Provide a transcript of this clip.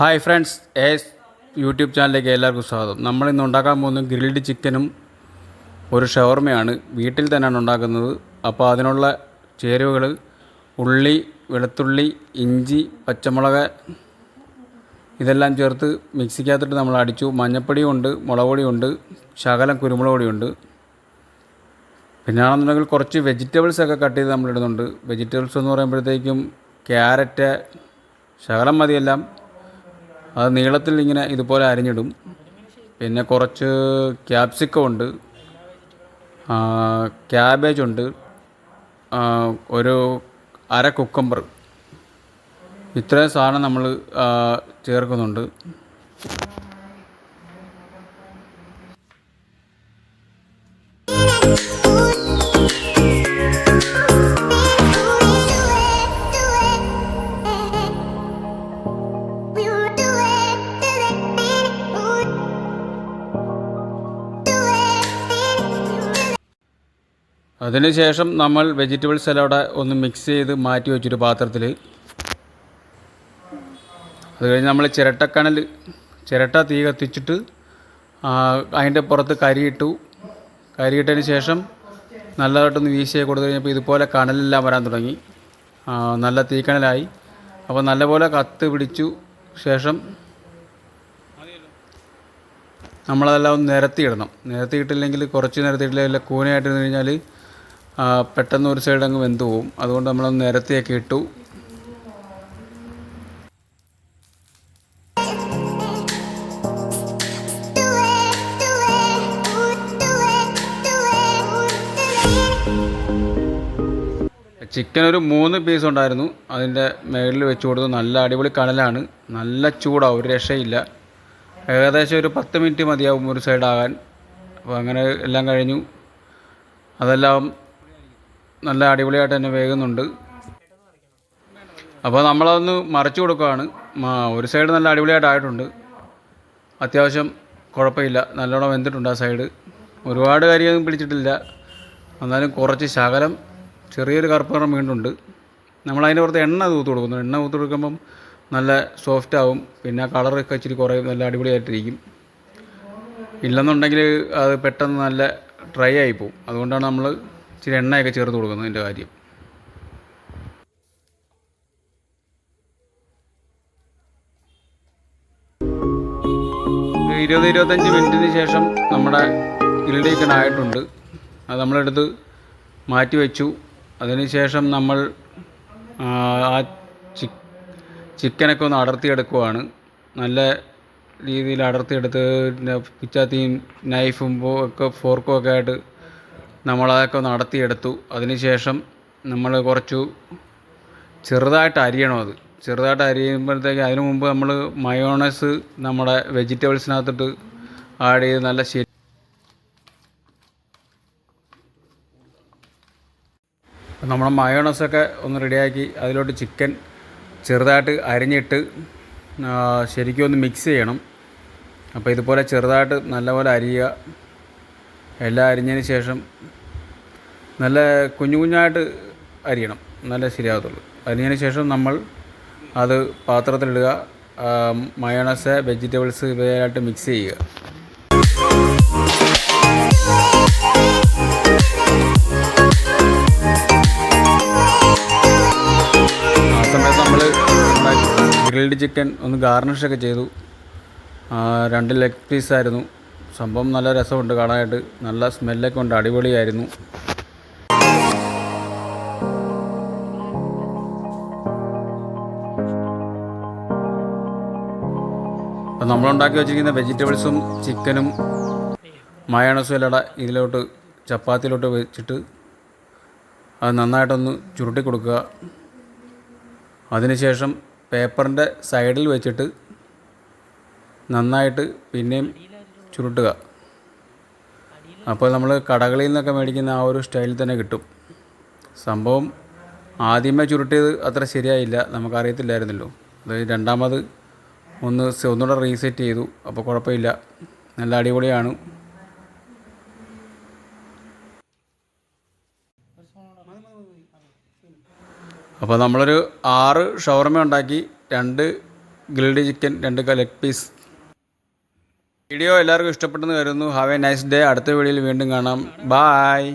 Hi friends S YouTube ചാനലിലേക്ക് എല്ലാവർക്കും സ്വാഗതം. നമ്മൾ ഇന്ന് ഉണ്ടാക്കാൻ പോകുന്നത് ഗ്രിൽഡ് ചിക്കനും ഒരു ഷവർമയാണ്. വീട്ടിൽ തന്നെയാണ് ഉണ്ടാക്കുന്നത്. അപ്പോൾ അതിനുള്ള ചേരുവകൾ ഉള്ളി വെളുത്തുള്ളി ഇഞ്ചി പച്ചമുളക് ഇതെല്ലാം ചേർത്ത് മിക്സിക്കകത്തിട്ട് നമ്മൾ അടിച്ചു. മഞ്ഞപ്പൊടിയുണ്ട് മുളക് പൊടിയുണ്ട് ശകലം കുരുമുളക് പൊടിയുണ്ട് പിന്നെ ആണെന്നുണ്ടെങ്കിൽ കുറച്ച് വെജിറ്റബിൾസ് ഒക്കെ കട്ട് ചെയ്ത് നമ്മൾ ഇടുന്നുണ്ട്. വെജിറ്റബിൾസ് എന്ന് പറയുമ്പോഴത്തേക്കും ക്യാരറ്റ് ശകലം മതിയെല്ലാം. അത് നീളത്തിൽ ഇങ്ങനെ ഇതുപോലെ അരിഞ്ഞിടും. പിന്നെ കുറച്ച് ക്യാപ്സിക്കം ഉണ്ട്. ക്യാബേജ് ഉണ്ട്. ഒരു അര കുക്കമ്പർ ഇത്രയും സാധനം നമ്മൾ ചേർക്കുന്നുണ്ട്. അതിനുശേഷം നമ്മൾ വെജിറ്റബിൾസ് എല്ലാം ഒന്ന് മിക്സ് ചെയ്ത് മാറ്റി വെച്ചൊരു പാത്രത്തിൽ അത് കഴിഞ്ഞ് നമ്മൾ ചിരട്ടക്കണൽ ചിരട്ട തീ കത്തിച്ചിട്ട് അതിന്റെ പുറത്ത് കരിയിട്ടു. കരിയിട്ടതിന് ശേഷം നല്ലതായിട്ടൊന്ന് വീശിയെ കൊടുത്തു കഴിഞ്ഞപ്പോൾ ഇതുപോലെ കണലെല്ലാം വരാൻ തുടങ്ങി. നല്ല തീക്കണലായി അപ്പോൾ നല്ലപോലെ കത്ത് പിടിച്ചു. ശേഷം നമ്മളതെല്ലാം ഒന്ന് നിരത്തിയിടണം. നിരത്തിയിട്ടില്ലെങ്കിൽ കുറച്ച് നിരത്തിയിട്ടില്ലെങ്കിൽ കൂനയായിട്ടിരുന്ന് കഴിഞ്ഞാൽ പെട്ടെന്ന് ഒരു സൈഡ് അങ്ങ് വെന്ത് പോവും. അതുകൊണ്ട് നമ്മളത് നിരത്തിയൊക്കെ ഇട്ടു. ചിക്കൻ ഒരു മൂന്ന് പീസ് ഉണ്ടായിരുന്നു. അതിന്റെ മേളിൽ വെച്ച് കൊടുത്തു നല്ല അടിപൊളി കടലാണ് നല്ല ചൂടാവും ഒരു രക്ഷയില്ല. ഏകദേശം ഒരു പത്ത് മിനിറ്റ് മതിയാവും ഒരു സൈഡാകാൻ അപ്പോൾ അങ്ങനെ എല്ലാം കഴിഞ്ഞു. അതെല്ലാം നല്ല അടിപൊളിയായിട്ട് തന്നെ വേകുന്നുണ്ട്. അപ്പോൾ നമ്മളതൊന്ന് മറിച്ച് കൊടുക്കുകയാണ്. ഒരു സൈഡ് നല്ല അടിപൊളിയായിട്ടായിട്ടുണ്ട് അത്യാവശ്യം കുഴപ്പമില്ല. നല്ലോണം വെന്തിട്ടുണ്ട് ആ സൈഡ് ഒരുപാട് കാര്യമൊന്നും പിടിച്ചിട്ടില്ല. എന്നാലും കുറച്ച് ശകലം ചെറിയൊരു കറുപ്പ് നിറം വീണ്ടുണ്ട് നമ്മളതിന്റെ പുറത്ത് എണ്ണ തൂത്ത് കൊടുക്കുന്നു. എണ്ണ തൂത്ത് കൊടുക്കുമ്പം നല്ല സോഫ്റ്റ് ആവും. പിന്നെ കളറൊക്കെ ഇച്ചിരി കുറയും. നല്ല അടിപൊളിയായിട്ടിരിക്കും. ഇല്ലെന്നുണ്ടെങ്കിൽ അത് പെട്ടെന്ന് നല്ല ഡ്രൈ ആയിപ്പോവും അതുകൊണ്ടാണ് നമ്മൾ ഇച്ചിരി എണ്ണയൊക്കെ ചേർത്ത് കൊടുക്കുന്നത് അതിന്റെ കാര്യം. ഇരുപത് ഇരുപത്തഞ്ച് മിനിറ്റിന് ശേഷം നമ്മുടെ ചിക്കൻ ആയിട്ടുണ്ട്. അത് നമ്മളെടുത്ത് മാറ്റി വെച്ചു. അതിനുശേഷം നമ്മൾ ആ, ചി ചിക്ക് ചിക്കനൊക്കെ ഒന്ന് അടർത്തിയെടുക്കുവാണ്. നല്ല രീതിയിൽ അടർത്തിയെടുത്ത് പിന്നെ പിച്ചാത്തിയും നൈഫും ഒക്കെ ഫോർക്കും ഒക്കെ ആയിട്ട് നമ്മളതൊക്കെ നടത്തിയെടുത്തു. അതിനുശേഷം നമ്മൾ കുറച്ചു ചെറുതായിട്ട് അരിയണം അത്. ചെറുതായിട്ട് അരിയുമ്പോഴത്തേക്ക് അതിനു മുമ്പ് നമ്മൾ മയോണൈസ് നമ്മുടെ വെജിറ്റബിൾസിനകത്തിട്ട് ആഡ് ചെയ്ത് നല്ല ശരി നമ്മുടെ മയോണൈസൊക്കെ ഒന്ന് റെഡിയാക്കി അതിലോട്ട് ചിക്കൻ ചെറുതായിട്ട് അരിഞ്ഞിട്ട് ശരിക്കും ഒന്ന് മിക്സ് ചെയ്യണം. അപ്പോൾ ഇതുപോലെ ചെറുതായിട്ട് നല്ലപോലെ അരിയുക. എല്ലാം അരിഞ്ഞതിന് ശേഷം നല്ല കുഞ്ഞു കുഞ്ഞായിട്ട് അരിയണം. നല്ല ശരിയാകത്തുള്ളൂ. അരിഞ്ഞതിന് ശേഷം നമ്മൾ അത് പാത്രത്തിലിടുക. മയോണസ് വെജിറ്റബിൾസ് ഇവയായിട്ട് മിക്സ് ചെയ്യുക. ആ സമയത്ത് നമ്മൾ ഗ്രിൽഡ് ചിക്കൻ ഒന്ന് ഗാർണിഷൊക്കെ ചെയ്തു. രണ്ട് ലെഗ് പീസായിരുന്നു സംഭവം നല്ല രസമുണ്ട് കാണാനായിട്ട്. നല്ല സ്മെല്ലൊക്കെ ഉണ്ട്. അടിപൊളിയായിരുന്നു. അപ്പം നമ്മളുണ്ടാക്കി വെച്ചിരിക്കുന്ന വെജിറ്റബിൾസും ചിക്കനും മയോണസും എല്ലാം ഇതിലോട്ട് ചപ്പാത്തിയിലോട്ട് വെച്ചിട്ട് അത് നന്നായിട്ടൊന്ന് ചുരുട്ടി കൊടുക്കുക. അതിനുശേഷം പേപ്പറിന്റെ സൈഡിൽ വെച്ചിട്ട് നന്നായിട്ട് പിന്നെയും ചുരുട്ടുക. അപ്പോൾ നമ്മൾ കടകളിൽ നിന്നൊക്കെ മേടിക്കുന്ന ആ ഒരു സ്റ്റൈലിൽ തന്നെ കിട്ടും. സംഭവം ആദ്യമേ ചുരുട്ടിയത് അത്ര ശരിയായില്ല. നമുക്കറിയത്തില്ലായിരുന്നല്ലോ. അത് രണ്ടാമത് ഒന്ന് ഒന്നുകൂടെ റീസെറ്റ് ചെയ്തു. അപ്പോൾ കുഴപ്പമില്ല. നല്ല അടിപൊളിയാണ്. അപ്പോൾ നമ്മളൊരു ആറ് ഷവർമ ഉണ്ടാക്കി രണ്ട് ഗ്രിൽഡ് ചിക്കൻ രണ്ട് ലെഗ് പീസ് വീഡിയോ എല്ലാവർക്കും ഇഷ്ടപ്പെട്ടെന്ന് കരുതുന്നു. ഹാവ് എ നൈസ് ഡേ അടുത്ത വീഡിയോയിൽ വീണ്ടും കാണാം. ബായ്